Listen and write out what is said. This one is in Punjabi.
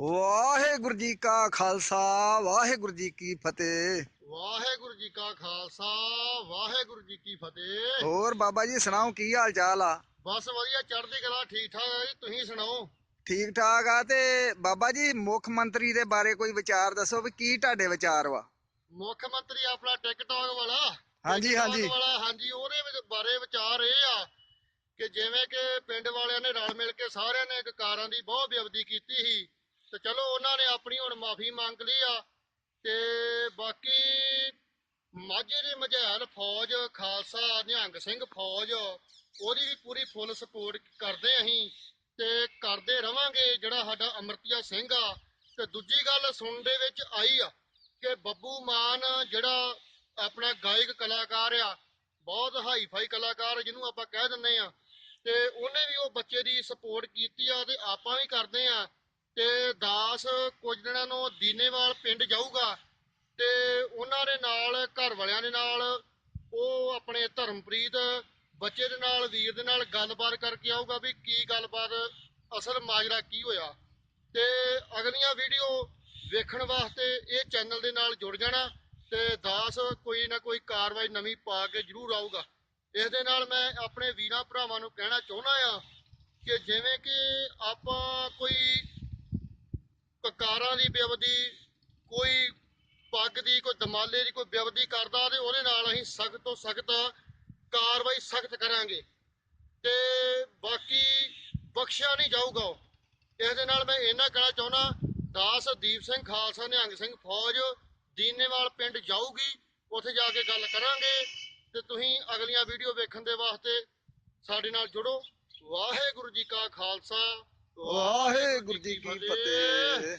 ਵਾਹਿਗੁਰੂ ਜੀ ਕਾ ਖਾਲਸਾ ਵਾਹਿਗੁਰੂ ਜੀ ਕੀ ਫਤਿਹ। ਵਾਹਿਗੁਰੂ ਜੀ ਕਾ ਖਾਲਸਾ ਵਾਹਿਗੁਰੂ ਜੀ ਕੀ ਫਤਿਹ। ਹੋਰ ਬਾਬਾ ਜੀ ਸੁਣਾਓ ਕੀ ਹਾਲ ਚਾਲ ਆ? ਬਸ ਵਧੀਆ ਚੜ੍ਹਦੀ ਕਲਾ ਠੀਕ ਠਾਕ ਹੈ ਜੀ ਤੁਸੀਂ ਸੁਣਾਓ? ਠੀਕ ਠਾਕ ਆ ਤੇ ਬਾਬਾ ਜੀ ਮੁੱਖ ਮੰਤਰੀ ਦੇ ਬਾਰੇ ਕੋਈ ਵਿਚਾਰ ਦੱਸੋ ਵੀ ਕੀ ਤੁਹਾਡੇ ਵਿਚਾਰ ਵਾ? ਮੁੱਖ ਮੰਤਰੀ ਆਪਣਾ ਟਿਕਟੌਕ ਵਾਲਾ। ਹਾਂਜੀ, ਹਾਂਜੀ। ਵਾਲਾ ਹਾਂਜੀ ਉਹਦੇ ਬਾਰੇ ਵਿਚਾਰ ਇਹ ਆ ਕਿ ਜਿਵੇਂ ਕਿ ਪਿੰਡ ਵਾਲਿਆਂ ਨੇ ਰਲ ਮਿਲ ਕੇ ਸਾਰਿਆਂ ਨੇ ਕਾਰਾਂ ਦੀ ਬਹੁਤ ਬੇਅਦਬੀ ਕੀਤੀ ਸੀ। ਤੇ ਚਲੋ ਉਹਨਾਂ ਨੇ ਆਪਣੀ ਹੁਣ ਮਾਫੀ ਮੰਗ ਲਈ ਆ ਤੇ ਬਾਕੀ ਮਾਝੇ ਦੇ ਮਝੈਲ ਫੌਜ, ਖਾਲਸਾ, ਨਿਹੰਗ ਸਿੰਘ ਫੌਜ, ਉਹਦੀ ਵੀ ਪੂਰੀ ਫੁੱਲ ਸਪੋਰਟ ਕਰਦੇ ਅਸੀਂ ਤੇ ਕਰਦੇ ਰਵਾਂਗੇ ਜਿਹੜਾ ਸਾਡਾ ਅਮਰਤੀਆ ਸਿੰਘ ਆ। ਤੇ ਦੂਜੀ ਗੱਲ ਸੁਣਨ ਦੇ ਵਿੱਚ ਆਈ ਆ ਕਿ ਬੱਬੂ ਮਾਨ ਜਿਹੜਾ ਆਪਣਾ ਗਾਇਕ ਕਲਾਕਾਰ ਆ, ਬਹੁਤ ਹਾਈਫਾਈ ਕਲਾਕਾਰ ਜਿਹਨੂੰ ਆਪਾਂ ਕਹਿ ਦਿੰਦੇ ਆ, ਤੇ ਉਹਨੇ ਵੀ ਉਹ ਬੱਚੇ ਦੀ ਸਪੋਰਟ ਕੀਤੀ ਆ ਤੇ ਆਪਾਂ ਵੀ ਕਰਦੇ ਆ। ਤੇ ਦਾਸ ਕੁਝ ਦਿਨਾਂ ਨੂੰ ਦੀਨੇਵਾਲ ਪਿੰਡ ਜਾਊਗਾ ਤੇ ਉਹਨਾਂ ਦੇ ਨਾਲ, ਘਰ ਵਾਲਿਆਂ ਦੇ ਨਾਲ ਉਹ ਆਪਣੇ ਧਰਮਪ੍ਰੀਤ, ਬੱਚੇ ਦੇ ਨਾਲ, ਵੀਰ ਦੇ ਨਾਲ ਗੱਲਬਾਤ ਕਰਕੇ ਆਊਗਾ ਵੀ ਕੀ ਗੱਲਬਾਤ, ਅਸਲ ਮਾਜਰਾ ਕੀ ਹੋਇਆ। ਤੇ ਅਗਲੀਆਂ ਵੀਡੀਓ ਵੇਖਣ ਵਾਸਤੇ ਇਹ ਚੈਨਲ ਦੇ ਨਾਲ ਜੁੜ ਜਾਣਾ ਤੇ ਦਾਸ ਕੋਈ ਨਾ ਕੋਈ ਕਾਰਵਾਈ ਨਵੀਂ ਪਾ ਕੇ ਜ਼ਰੂਰ ਆਊਗਾ। ਇਸ ਦੇ ਨਾਲ ਮੈਂ ਆਪਣੇ ਵੀਰਾਂ ਭਰਾਵਾਂ ਨੂੰ ਕਹਿਣਾ ਚਾਹੁੰਦਾ ਆ ਕਿ ਜਿਵੇਂ ਕਿ ਆਪਾਂ ਕੋਈ ਕਾਰਾਂ ਦੀ ਬੇਅਦਬੀ ਕੋਈ ਪੱਗ ਦੀ, ਕੋਈ ਦਮਾਲੇ ਦੀ ਕੋਈ ਬੇਅਦਬੀ ਕਰਦਾ ਤੇ ਉਹਦੇ ਨਾਲ ਅਸੀਂ ਸਖਤ ਤੋਂ ਸਖਤ ਕਾਰਵਾਈ ਸਖਤ ਕਰਾਂਗੇ ਤੇ ਬਾਕੀ ਬਖਸ਼ਿਆ ਨਹੀਂ ਜਾਊਗਾ ਉਹ। ਇਸ ਦੇ ਨਾਲ ਮੈਂ ਇਹਨਾਂ ਕਹਿਣਾ ਚਾਹੁੰਦਾ, ਦਾਸ ਦੀਪ ਸਿੰਘ ਖਾਲਸਾ, ਨਿਹੰਗ ਸਿੰਘ ਫੌਜ, ਦੀਨੇਵਾਲ ਪਿੰਡ ਜਾਊਗੀ, ਉੱਥੇ ਜਾ ਕੇ ਗੱਲ ਕਰਾਂਗੇ ਤੇ ਤੁਸੀਂ ਅਗਲੀਆਂ ਵੀਡੀਓ ਵੇਖਣ ਦੇ ਵਾਸਤੇ ਸਾਡੇ ਨਾਲ ਜੁੜੋ ਵਾਹਿਗੁਰੂ ਜੀ ਕਾ ਖਾਲਸਾ ਵਾਹਿਗੁਰੂ ਜੀ ਕੀ ਫਤਿਹ।